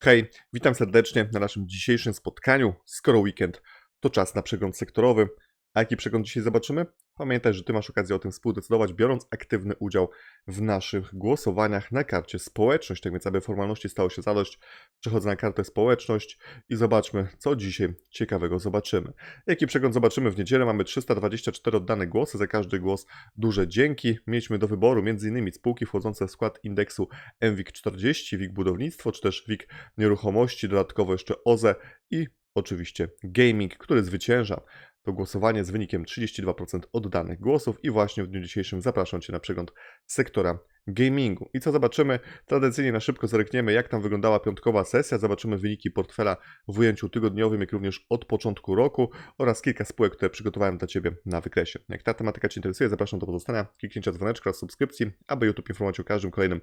Hej, witam serdecznie na naszym dzisiejszym spotkaniu. Skoro weekend, to czas na przegląd sektorowy. A jaki przegląd dzisiaj zobaczymy? Pamiętaj, że Ty masz okazję o tym współdecydować, biorąc aktywny udział w naszych głosowaniach na karcie społeczność. Tak więc, aby formalności stało się zadość, przechodzę na kartę społeczność i zobaczmy, co dzisiaj ciekawego zobaczymy. Jaki przegląd zobaczymy w niedzielę? Mamy 324 oddane głosy, za każdy głos duże dzięki. Mieliśmy do wyboru m.in. spółki wchodzące w skład indeksu MWIG 40, WIG Budownictwo, czy też WIG Nieruchomości, dodatkowo jeszcze OZE i oczywiście gaming, który zwycięża to głosowanie z wynikiem 32% oddanych głosów i właśnie w dniu dzisiejszym zapraszam Cię na przegląd sektora gamingu. I co zobaczymy? Tradycyjnie na szybko zerkniemy, jak tam wyglądała piątkowa sesja, zobaczymy wyniki portfela w ujęciu tygodniowym, jak również od początku roku oraz kilka spółek, które przygotowałem dla Ciebie na wykresie. Jak ta tematyka Cię interesuje, zapraszam do pozostania, kliknięcia dzwoneczka oraz subskrypcji, aby YouTube informować o każdym kolejnym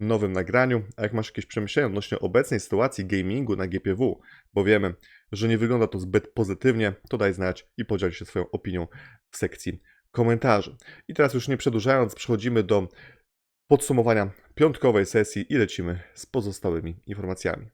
nowym nagraniu. A jak masz jakieś przemyślenia odnośnie obecnej sytuacji gamingu na GPW, bo wiemy, że nie wygląda to zbyt pozytywnie, to daj znać i podziel się swoją opinią w sekcji komentarzy. I teraz już nie przedłużając, przechodzimy do podsumowania piątkowej sesji i lecimy z pozostałymi informacjami.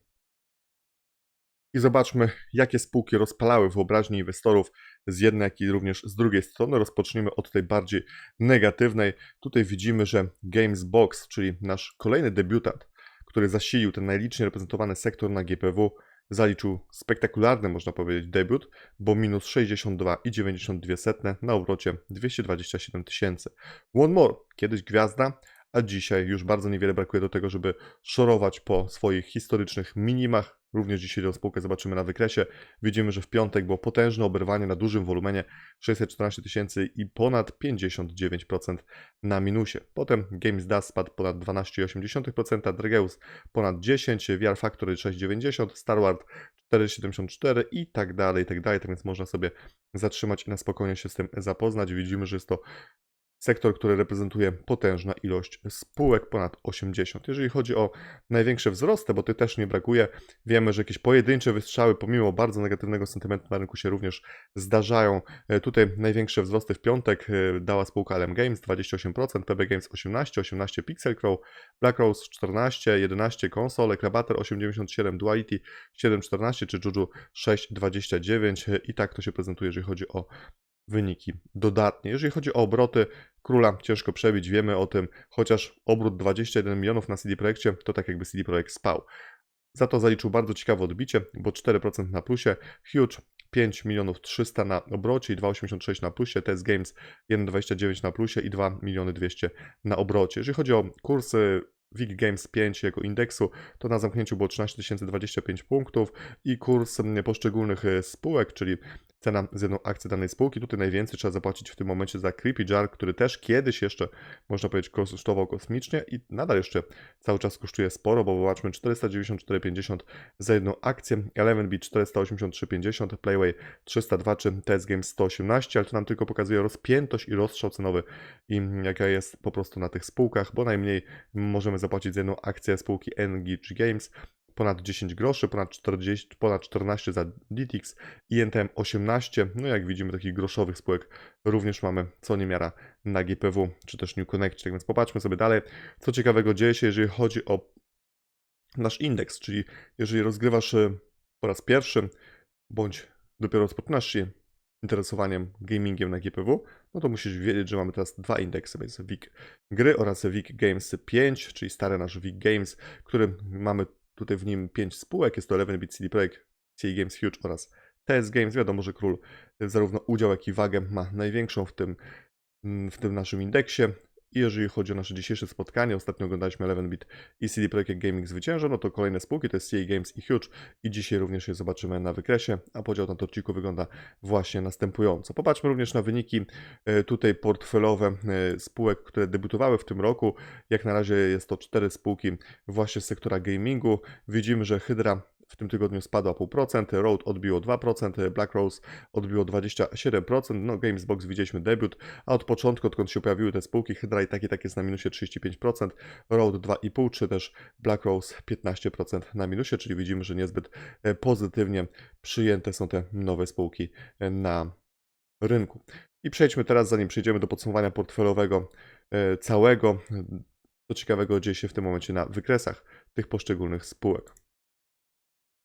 I zobaczmy, jakie spółki rozpalały wyobraźnię inwestorów z jednej, jak i również z drugiej strony. Rozpocznijmy od tej bardziej negatywnej. Tutaj widzimy, że Gamesbox, czyli nasz kolejny debiutant, który zasilił ten najliczniej reprezentowany sektor na GPW, zaliczył spektakularny, można powiedzieć, debiut, bo minus 62,92 na obrocie 227 tysięcy. One more, kiedyś gwiazda, a dzisiaj już bardzo niewiele brakuje do tego, żeby szorować po swoich historycznych minimach. Również dzisiaj tę spółkę zobaczymy na wykresie. Widzimy, że w piątek było potężne oberwanie na dużym wolumenie 614 tysięcy i ponad 59% na minusie. Potem GamesDAS spadł ponad 12,8%, Drageus ponad 10%, VR Factory 6,90%, StarWard 4,74% i tak dalej, i tak dalej. Tak więc można sobie zatrzymać i na spokojnie się z tym zapoznać. Widzimy, że jest to sektor, który reprezentuje potężna ilość spółek, ponad 80. Jeżeli chodzi o największe wzrosty, bo tych też nie brakuje, wiemy, że jakieś pojedyncze wystrzały, pomimo bardzo negatywnego sentymentu na rynku się również zdarzają. E, Tutaj największe wzrosty w piątek e, dała spółka LM Games 28%, PB Games 18%, 18% Pixel Crow, Black Rose 14%, 11% Console, Krabater 8,97%, Duality 7,14% czy Juju 6,29% i tak to się prezentuje, jeżeli chodzi o wyniki dodatnie. Jeżeli chodzi o obroty, króla ciężko przebić, wiemy o tym, chociaż obrót 21 milionów na CD Projekcie to tak jakby CD Projekt spał. Za to zaliczył bardzo ciekawe odbicie, bo 4% na plusie, Huge 5 milionów 300 na obrocie i 2,86 na plusie, TS Games 1,29 na plusie i 2 miliony 200 na obrocie. Jeżeli chodzi o kursy WIG Games 5 jako indeksu, to na zamknięciu było 13 025 punktów i kurs poszczególnych e, spółek, czyli cena z jedną akcję danej spółki. Tutaj najwięcej trzeba zapłacić w tym momencie za Creepy Jar, który też kiedyś jeszcze, można powiedzieć, kosztował kosmicznie i nadal jeszcze cały czas kosztuje sporo, bo zobaczmy 494,50 za jedną akcję, Eleven 483,50, Playway 302 czy TS Games 118, ale to nam tylko pokazuje rozpiętość i rozstrzał cenowy i jaka jest po prostu na tych spółkach, bo najmniej możemy zapłacić za jedną akcję spółki NGG Games, ponad 10 groszy, ponad 40, ponad 14 za DTX i NTM 18. No jak widzimy takich groszowych spółek również mamy co niemiara na GPW czy też New Connect. Tak więc popatrzmy sobie dalej, co ciekawego dzieje się, jeżeli chodzi o nasz indeks, czyli jeżeli rozgrywasz e, po raz pierwszy bądź dopiero rozpoczynasz się interesowaniem gamingiem na GPW, no to musisz wiedzieć, że mamy teraz dwa indeksy, więc WIG gry oraz WIG Games 5, czyli stary nasz WIG Games, który mamy tutaj w nim 5 spółek, jest to 11-bit CD Projekt, CA Games Huge oraz TS Games. Wiadomo, że król zarówno udział, jak i wagę ma największą w tym, w tym naszym indeksie. I jeżeli chodzi o nasze dzisiejsze spotkanie, ostatnio oglądaliśmy 11-bit i CD Projekt Gaming zwycięża, no to kolejne spółki to jest CA Games i Huge i dzisiaj również je zobaczymy na wykresie, a podział na torciku wygląda właśnie następująco. Popatrzmy również na wyniki e, tutaj portfelowe e, spółek, które debiutowały w tym roku. Jak na razie jest to cztery spółki właśnie z sektora gamingu. Widzimy, że Hydra w tym tygodniu spadła 0,5%, Road odbiło 2%, Black Rose odbiło 27%, no Gamesbox widzieliśmy debiut, a od początku, odkąd się pojawiły te spółki, Hydra i tak i tak jest na minusie 35%, Road 2,5%, czy też Black Rose 15% na minusie, czyli widzimy, że niezbyt e, pozytywnie przyjęte są te nowe spółki e, na rynku. I przejdźmy teraz, zanim przejdziemy do podsumowania portfelowego e, całego, co ciekawego dzieje się w tym momencie na wykresach tych poszczególnych spółek.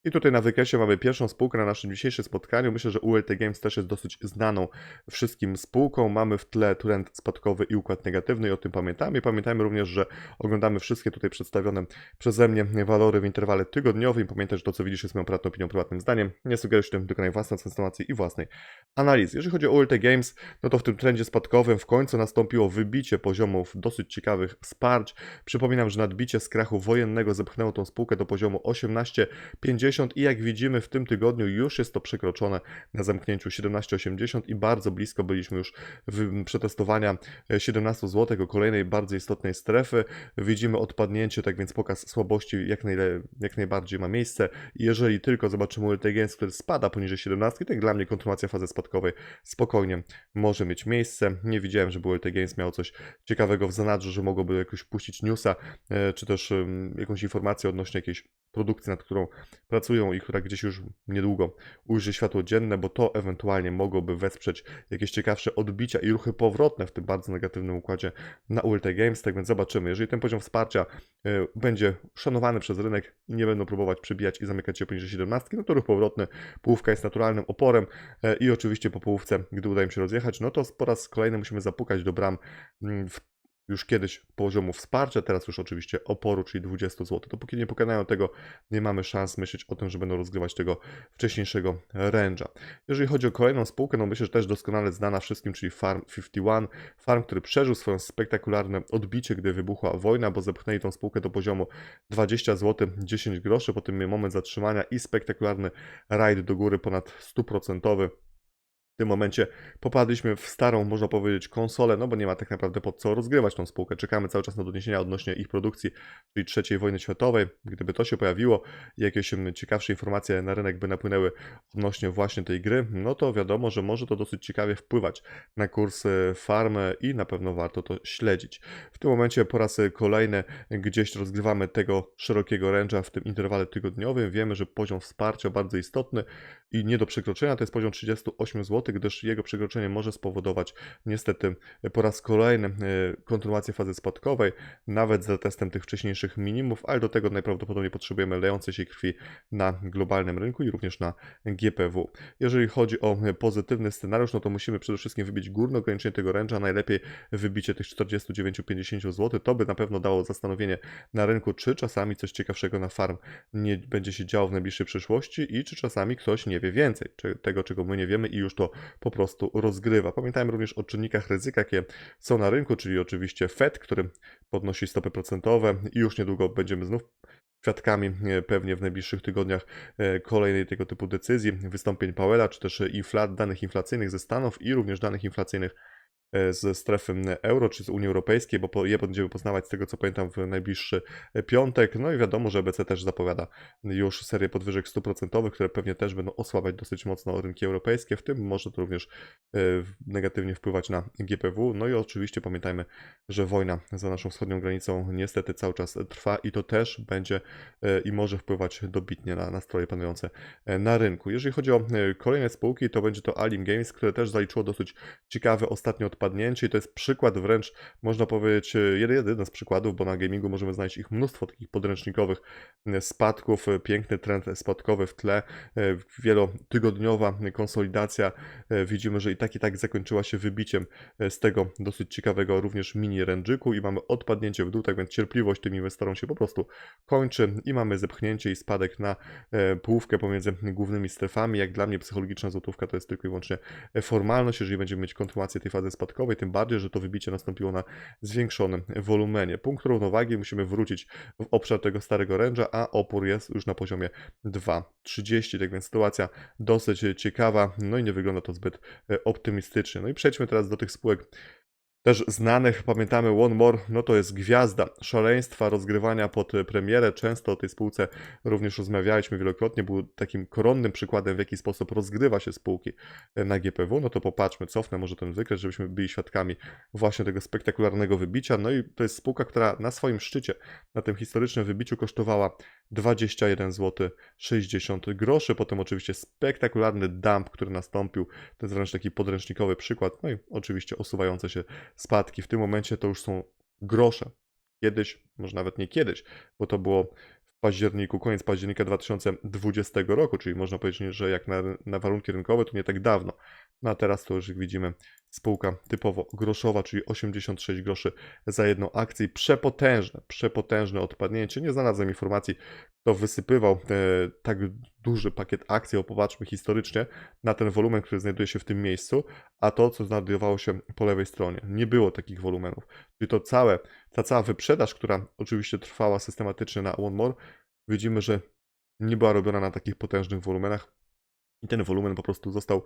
I tutaj na wykresie mamy pierwszą spółkę na naszym dzisiejszym spotkaniu. Myślę, że ULT Games też jest dosyć znaną wszystkim spółką. Mamy w tle trend spadkowy i układ negatywny i o tym pamiętamy. Pamiętajmy również, że oglądamy wszystkie tutaj przedstawione przeze mnie walory w interwale tygodniowym. Pamiętaj, że to co widzisz jest moją prywatną opinią, prywatnym zdaniem. Nie sugeruję tym, dokonaj własnej transformacji i własnej analizy. Jeżeli chodzi o ULT Games, no to w tym trendzie spadkowym w końcu nastąpiło wybicie poziomów dosyć ciekawych wsparć. Przypominam, że nadbicie z krachu wojennego zepchnęło tą spółkę do poziomu 18,50 i jak widzimy w tym tygodniu już jest to przekroczone na zamknięciu 17,80 i bardzo blisko byliśmy już przetestowania 17 zł, jako kolejnej bardzo istotnej strefy. Widzimy odpadnięcie, tak więc pokaz słabości jak, najle, jak najbardziej ma miejsce. Jeżeli tylko zobaczymy ULT Games, który spada poniżej 17, tak dla mnie kontynuacja fazy spadkowej spokojnie może mieć miejsce. Nie widziałem, żeby ULT Games miał coś ciekawego w zanadrzu, że mogłoby jakoś puścić newsa, e, czy też jakąś informację odnośnie jakiejś produkcji, nad którą pracują i która gdzieś już niedługo ujrzy światło dzienne, bo to ewentualnie mogłoby wesprzeć jakieś ciekawsze odbicia i ruchy powrotne w tym bardzo negatywnym układzie na ULT Games. Tak więc zobaczymy. Jeżeli ten poziom wsparcia e, będzie szanowany przez rynek i nie będą próbować przybijać i zamykać się poniżej 17, no to ruch powrotny, połówka jest naturalnym oporem e, i oczywiście po połówce, gdy uda im się rozjechać, no to po raz kolejny musimy zapukać do bram mm, w już kiedyś poziomu wsparcia, teraz już oczywiście oporu, czyli 20 zł. Dopóki nie pokonają tego, nie mamy szans myśleć o tym, że będą rozgrywać tego wcześniejszego range'a. Jeżeli chodzi o kolejną spółkę, no myślę, że też doskonale znana wszystkim, czyli Farm 51. Farm, który przeżył swoje spektakularne odbicie, gdy wybuchła wojna, bo zepchnęli tą spółkę do poziomu 20 zł 10 groszy, potem moment zatrzymania i spektakularny rajd do góry ponad 100%. W tym momencie popadliśmy w starą, można powiedzieć, konsolę, no bo nie ma tak naprawdę pod co rozgrywać tą spółkę. Czekamy cały czas na doniesienia odnośnie ich produkcji, czyli III wojny światowej. Gdyby to się pojawiło jakieś em, ciekawsze informacje na rynek by napłynęły odnośnie właśnie tej gry, no to wiadomo, że może to dosyć ciekawie wpływać na kurs farmy i na pewno warto to śledzić. W tym momencie po raz kolejny gdzieś rozgrywamy tego szerokiego range'a w tym interwale tygodniowym. Wiemy, że poziom wsparcia bardzo istotny i nie do przekroczenia to jest poziom 38 zł, gdyż jego przekroczenie może spowodować niestety po raz kolejny e, kontynuację fazy spadkowej, nawet za testem tych wcześniejszych minimów, ale do tego najprawdopodobniej potrzebujemy lejącej się krwi na globalnym rynku i również na GPW. Jeżeli chodzi o e, pozytywny scenariusz, no to musimy przede wszystkim wybić górne ograniczenie tego range'a, najlepiej wybicie tych 49-50 zł, to by na pewno dało zastanowienie na rynku, czy czasami coś ciekawszego na farm nie będzie się działo w najbliższej przyszłości i czy czasami ktoś nie wie więcej, czy tego czego my nie wiemy i już to po prostu rozgrywa. Pamiętajmy również o czynnikach ryzyka, jakie są na rynku, czyli oczywiście Fed, który podnosi stopy procentowe i już niedługo będziemy znów świadkami e, pewnie w najbliższych tygodniach e, kolejnej tego typu decyzji, wystąpień Powella, czy też infla- danych inflacyjnych ze Stanów i również danych inflacyjnych ze strefy euro czy z Unii Europejskiej, bo je będziemy poznawać z tego co pamiętam w najbliższy e, piątek. No i wiadomo, że EBC też zapowiada już serię podwyżek 100%, które pewnie też będą osłabiać dosyć mocno rynki europejskie, w tym może to również e, negatywnie wpływać na GPW. No i oczywiście pamiętajmy, że wojna za naszą wschodnią granicą niestety cały czas trwa i to też będzie e, i może wpływać dobitnie na nastroje panujące e, na rynku. Jeżeli chodzi o e, kolejne spółki, to będzie to Alim Games, które też zaliczyło dosyć ciekawe ostatnie odpadnięcie i to jest przykład wręcz, można powiedzieć, e, jeden, z przykładów, bo na gamingu możemy znaleźć ich mnóstwo takich podręcznikowych e, spadków, e, piękny trend spadkowy w tle, wielotygodniowa konsolidacja. Widzimy, że i tak i tak zakończyła się wybiciem z tego dosyć ciekawego również mini rędżyku i mamy odpadnięcie w dół, tak więc cierpliwość tym inwestorom się po prostu kończy i mamy zepchnięcie i spadek na połówkę pomiędzy głównymi strefami. Jak dla mnie psychologiczna złotówka to jest tylko i wyłącznie formalność, jeżeli będziemy mieć kontynuację tej fazy spadkowej, tym bardziej, że to wybicie nastąpiło na zwiększonym wolumenie. Punkt równowagi musimy wrócić w obszar tego starego ręża, a opór jest już na poziomie 2,30, tak więc sytuacja dosyć ciekawa, no i nie wygląda to zbyt e, optymistycznie. No i przejdźmy teraz do tych spółek też znanych, pamiętamy One More, no to jest gwiazda szaleństwa, rozgrywania pod premierę. Często o tej spółce również rozmawialiśmy wielokrotnie. Był takim koronnym przykładem, w jaki sposób rozgrywa się spółki na GPW. No to popatrzmy, cofnę może ten wykres, żebyśmy byli świadkami właśnie tego spektakularnego wybicia. No i to jest spółka, która na swoim szczycie, na tym historycznym wybiciu kosztowała 21 zł 60 groszy. Potem oczywiście spektakularny dump, który nastąpił. To jest wręcz taki podręcznikowy przykład. No i oczywiście osuwające się spadki. W tym momencie to już są grosze. Kiedyś, może nawet nie kiedyś, bo to było październiku, koniec października 2020 roku, czyli można powiedzieć, że jak na, na warunki rynkowe to nie tak dawno. No a teraz to już widzimy spółka typowo groszowa, czyli 86 groszy za jedną akcję. Przepotężne, przepotężne odpadnięcie. Nie znalazłem informacji, kto wysypywał e, tak duży pakiet akcji, bo popatrzmy historycznie na ten wolumen, który znajduje się w tym miejscu, a to, co znajdowało się po lewej stronie. Nie było takich wolumenów. Czyli to całe, ta cała wyprzedaż, która oczywiście trwała systematycznie na One More, widzimy, że nie była robiona na takich potężnych wolumenach. I ten wolumen po prostu został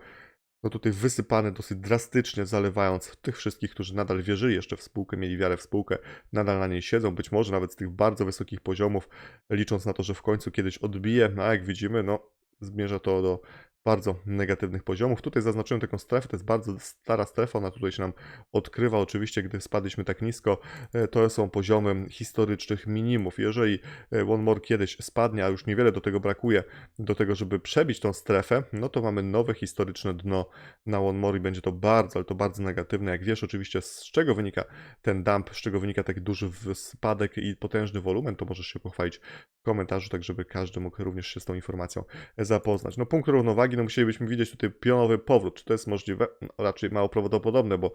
no tutaj wysypany dosyć drastycznie, zalewając tych wszystkich, którzy nadal wierzyli jeszcze w spółkę, mieli wiarę w spółkę, nadal na niej siedzą, być może nawet z tych bardzo wysokich poziomów, licząc na to, że w końcu kiedyś odbije, no a jak widzimy, no zmierza to do bardzo negatywnych poziomów. Tutaj zaznaczyłem taką strefę, to jest bardzo stara strefa, ona tutaj się nam odkrywa. Oczywiście, gdy spadliśmy tak nisko, e, to są poziomy historycznych minimów. Jeżeli e, One More kiedyś spadnie, a już niewiele do tego brakuje, do tego, żeby przebić tą strefę, no to mamy nowe historyczne dno na One More i będzie to bardzo, ale to bardzo negatywne. Jak wiesz oczywiście z czego wynika ten dump, z czego wynika taki duży spadek i potężny wolumen, to możesz się pochwalić w komentarzu, tak żeby każdy mógł również się z tą informacją zapoznać. No punkt równowagi no musielibyśmy widzieć tutaj pionowy powrót. Czy to jest możliwe? No, raczej mało prawdopodobne, bo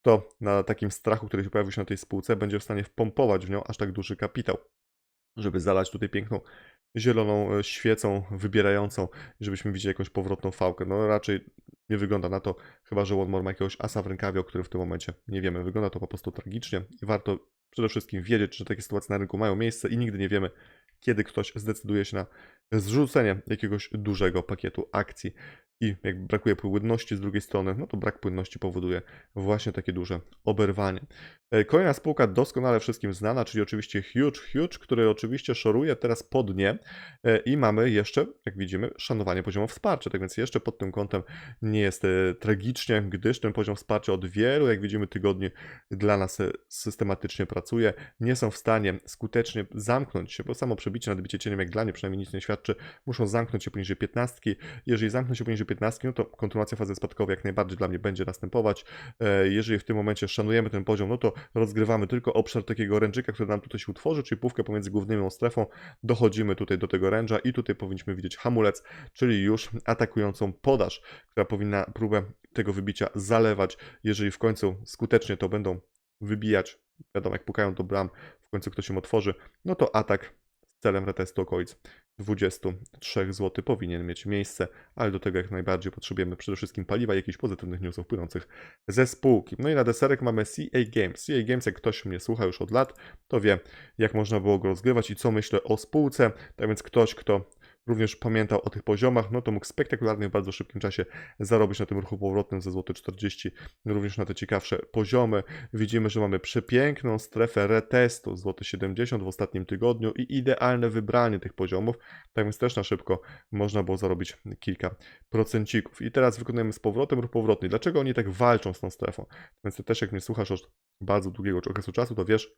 kto na takim strachu, który się pojawił się na tej spółce, będzie w stanie wpompować w nią aż tak duży kapitał, żeby zalać tutaj piękną zieloną e, świecą wybierającą, żebyśmy widzieli jakąś powrotną fałkę. No raczej nie wygląda na to, chyba że More ma jakiegoś asa w rękawie, o którym w tym momencie nie wiemy. Wygląda to po prostu tragicznie i warto przede wszystkim wiedzieć, że takie sytuacje na rynku mają miejsce i nigdy nie wiemy, kiedy ktoś zdecyduje się na zrzucenie jakiegoś dużego pakietu akcji i jak brakuje płynności z drugiej strony, no to brak płynności powoduje właśnie takie duże oberwanie. E, kolejna spółka doskonale wszystkim znana, czyli oczywiście Huge Huge, który oczywiście szoruje teraz pod dnie e, i mamy jeszcze, jak widzimy, szanowanie poziomu wsparcia, tak więc jeszcze pod tym kątem nie jest e, tragicznie, gdyż ten poziom wsparcia od wielu, jak widzimy, tygodni dla nas systematycznie pracuje, nie są w stanie skutecznie zamknąć się, bo samo przebicie, nadbicie cieniem, jak dla mnie przynajmniej nic nie świadczy, muszą zamknąć się poniżej 15. Jeżeli zamkną się poniżej 15, no to kontynuacja fazy spadkowej jak najbardziej dla mnie będzie następować. Jeżeli w tym momencie szanujemy ten poziom, no to rozgrywamy tylko obszar takiego ręczyka, który nam tutaj się utworzy, czyli pówkę pomiędzy główną strefą, dochodzimy tutaj do tego ręcza i tutaj powinniśmy widzieć hamulec, czyli już atakującą podaż, która powinna próbę tego wybicia zalewać, jeżeli w końcu skutecznie to będą wybijać, wiadomo jak pukają do bram, w końcu ktoś się otworzy, no to atak celem retestu okolic 23 zł powinien mieć miejsce, ale do tego jak najbardziej potrzebujemy przede wszystkim paliwa i jakichś pozytywnych newsów płynących ze spółki. No i na deserek mamy CA Games. CA Games, jak ktoś mnie słucha już od lat, to wie jak można było go rozgrywać i co myślę o spółce. Tak więc ktoś, kto również pamiętał o tych poziomach, no to mógł spektakularnie w bardzo szybkim czasie zarobić na tym ruchu powrotnym ze złoty 40, również na te ciekawsze poziomy. Widzimy, że mamy przepiękną strefę retestu złoty 70 w ostatnim tygodniu i idealne wybranie tych poziomów, tak więc też na szybko można było zarobić kilka procencików. I teraz wykonujemy z powrotem ruch powrotny. Dlaczego oni tak walczą z tą strefą? Więc ty też jak mnie słuchasz od bardzo długiego okresu czasu, to wiesz,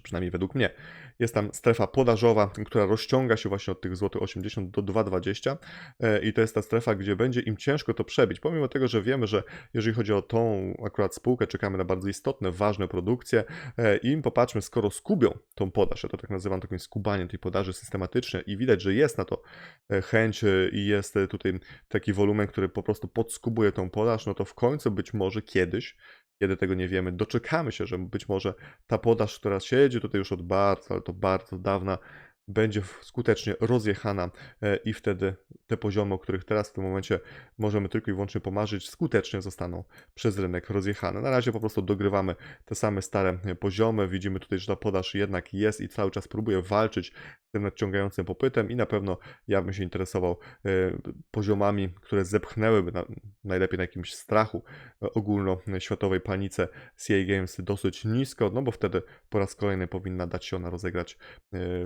przynajmniej według mnie. Jest tam strefa podażowa, która rozciąga się właśnie od tych złotych 80 do 2,20 e, i to jest ta strefa, gdzie będzie im ciężko to przebić, pomimo tego, że wiemy, że jeżeli chodzi o tą akurat spółkę, czekamy na bardzo istotne, ważne produkcje e, i im popatrzmy, skoro skubią tą podaż, ja to tak nazywam takim skubaniem tej podaży systematycznie i widać, że jest na to e, chęć i jest tutaj taki wolumen, który po prostu podskubuje tą podaż, no to w końcu być może kiedyś kiedy tego nie wiemy, doczekamy się, że być może ta podaż, która siedzi tutaj już od bardzo, ale to bardzo dawna, będzie skutecznie rozjechana e, i wtedy te poziomy, o których teraz w tym momencie możemy tylko i wyłącznie pomarzyć, skutecznie zostaną przez rynek rozjechane. Na razie po prostu dogrywamy te same stare poziomy. Widzimy tutaj, że ta podaż jednak jest i cały czas próbuje walczyć tym nadciągającym popytem i na pewno ja bym się interesował e, poziomami, które zepchnęłyby na, najlepiej na jakimś strachu e, ogólnoświatowej panice CA Games dosyć nisko, no bo wtedy po raz kolejny powinna dać się ona rozegrać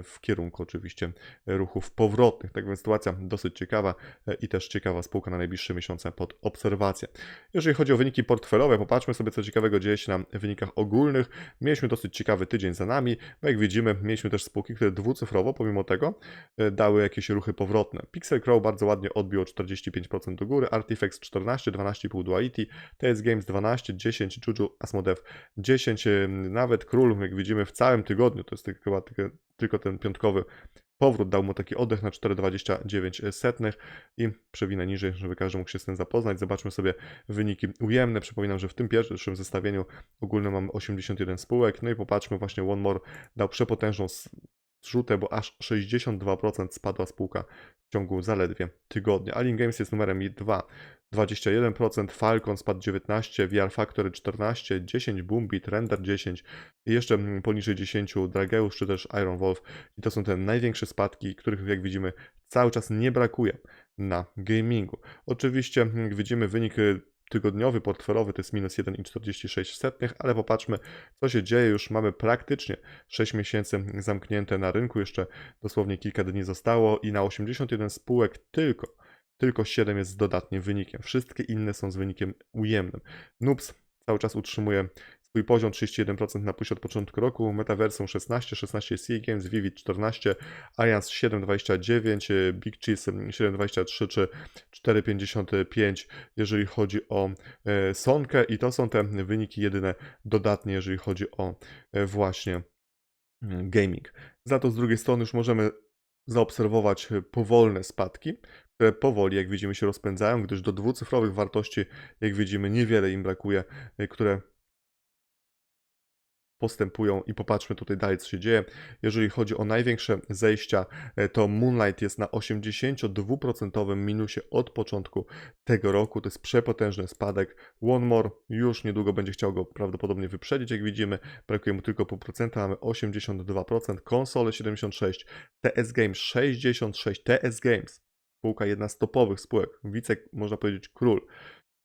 w kierunku oczywiście ruchów powrotnych. Tak więc sytuacja dosyć ciekawa e, i też ciekawa spółka na najbliższe miesiące pod obserwację. Jeżeli chodzi o wyniki portfelowe, popatrzmy sobie co ciekawego dzieje się na wynikach ogólnych. Mieliśmy dosyć ciekawy tydzień za nami, bo jak widzimy mieliśmy też spółki, które dwucyfrowo pomimo tego e, dały jakieś ruchy powrotne. Pixel Crow bardzo ładnie odbiło 45% do góry, Artifex 14, 12,5 Duality, TS Games 12, 10, Juju Asmodev 10, nawet Król, jak widzimy w całym tygodniu, to jest chyba tylko ten piątkowy powrót dał mu taki oddech na 4,29 i przewinę niżej, żeby każdy mógł się z tym zapoznać. Zobaczmy sobie wyniki ujemne. Przypominam, że w tym pierwszym zestawieniu ogólnym mamy 81 spółek. No i popatrzmy, właśnie One More dał przepotężną zrzutę, bo aż 62% spadła spółka w ciągu zaledwie tygodnia. Alien Games jest numerem 2, 21%, Falcon spadł 19%, VR Factory 14%, 10% Boombit, Render 10% i jeszcze mm, poniżej 10% Drageusz czy też Iron Wolf. I to są te największe spadki, których jak widzimy cały czas nie brakuje na gamingu. Oczywiście mm, widzimy wynik y, tygodniowy, portfelowy to jest minus 1,46, ale popatrzmy co się dzieje. Już mamy praktycznie 6 miesięcy zamknięte na rynku, jeszcze dosłownie kilka dni zostało i na 81 spółek tylko tylko 7 jest z dodatnim wynikiem. Wszystkie inne są z wynikiem ujemnym. Nubs cały czas utrzymuje swój poziom 31% na plusie od początku roku, Metaversum 16, 16 jest EA Games, Vivid 14, Alliance 7,29, y, Big Cheese 7,23 czy 4,55 jeżeli chodzi o e, Sonkę i to są te wyniki jedyne dodatnie, jeżeli chodzi o e, właśnie mm, gaming. Za to z drugiej strony już możemy zaobserwować e, powolne spadki, które powoli, jak widzimy, się rozpędzają, gdyż do dwucyfrowych wartości, jak widzimy, niewiele im brakuje, które postępują i popatrzmy tutaj dalej, co się dzieje. Jeżeli chodzi o największe zejścia, e, to Moonlight jest na 82% minusie od początku tego roku. To jest przepotężny spadek. One More już niedługo będzie chciał go prawdopodobnie wyprzedzić, jak widzimy. Brakuje mu tylko pół procenta, mamy 82%, konsole 76%, TS Games 66%, TS Games spółka jedna z topowych spółek, wice, można powiedzieć, król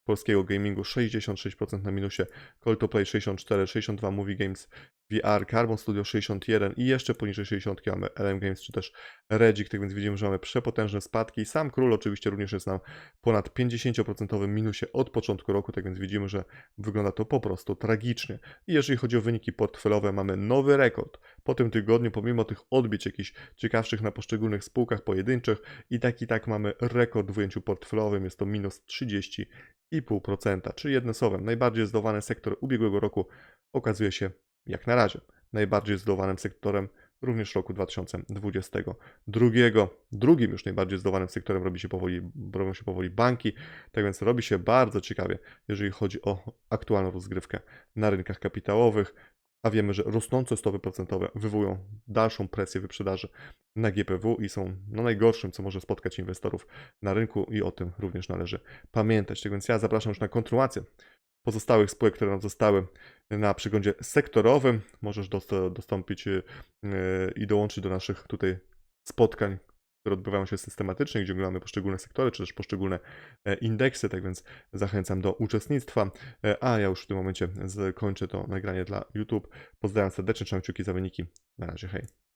polskiego gamingu, 66% na minusie, Call to Play 64, 62 Movie Games VR, Carbon Studio 61 i jeszcze poniżej 60 mamy LM Games czy też Regic, tak więc widzimy, że mamy przepotężne spadki. Sam król oczywiście również jest na ponad 50% minusie od początku roku, tak więc widzimy, że wygląda to po prostu tragicznie. I jeżeli chodzi o wyniki portfelowe, mamy nowy rekord. Po tym tygodniu, pomimo tych odbić jakichś ciekawszych na poszczególnych spółkach pojedynczych, i tak i tak mamy rekord w ujęciu portfelowym, jest to minus 30,5%, czyli jednym słowem, najbardziej zdawany sektor ubiegłego roku okazuje się jak na razie najbardziej zdołanym sektorem również roku 2022. Drugim już najbardziej zdołanym sektorem robi się powoli, robią się powoli banki, tak więc robi się bardzo ciekawie, jeżeli chodzi o aktualną rozgrywkę na rynkach kapitałowych, a wiemy, że rosnące stopy procentowe wywołują dalszą presję wyprzedaży na GPW i są no, najgorszym, co może spotkać inwestorów na rynku i o tym również należy pamiętać. Tak więc ja zapraszam już na kontynuację pozostałych spółek, które nam zostały na przeglądzie sektorowym. Możesz dost- dostąpić yy, i dołączyć do naszych tutaj spotkań, które odbywają się systematycznie, gdzie oglądamy poszczególne sektory, czy też poszczególne e, indeksy, tak więc zachęcam do uczestnictwa. E, A ja już w tym momencie kończę to nagranie dla YouTube. Pozdrawiam serdecznie, trzymam kciuki za wyniki. Na razie, hej.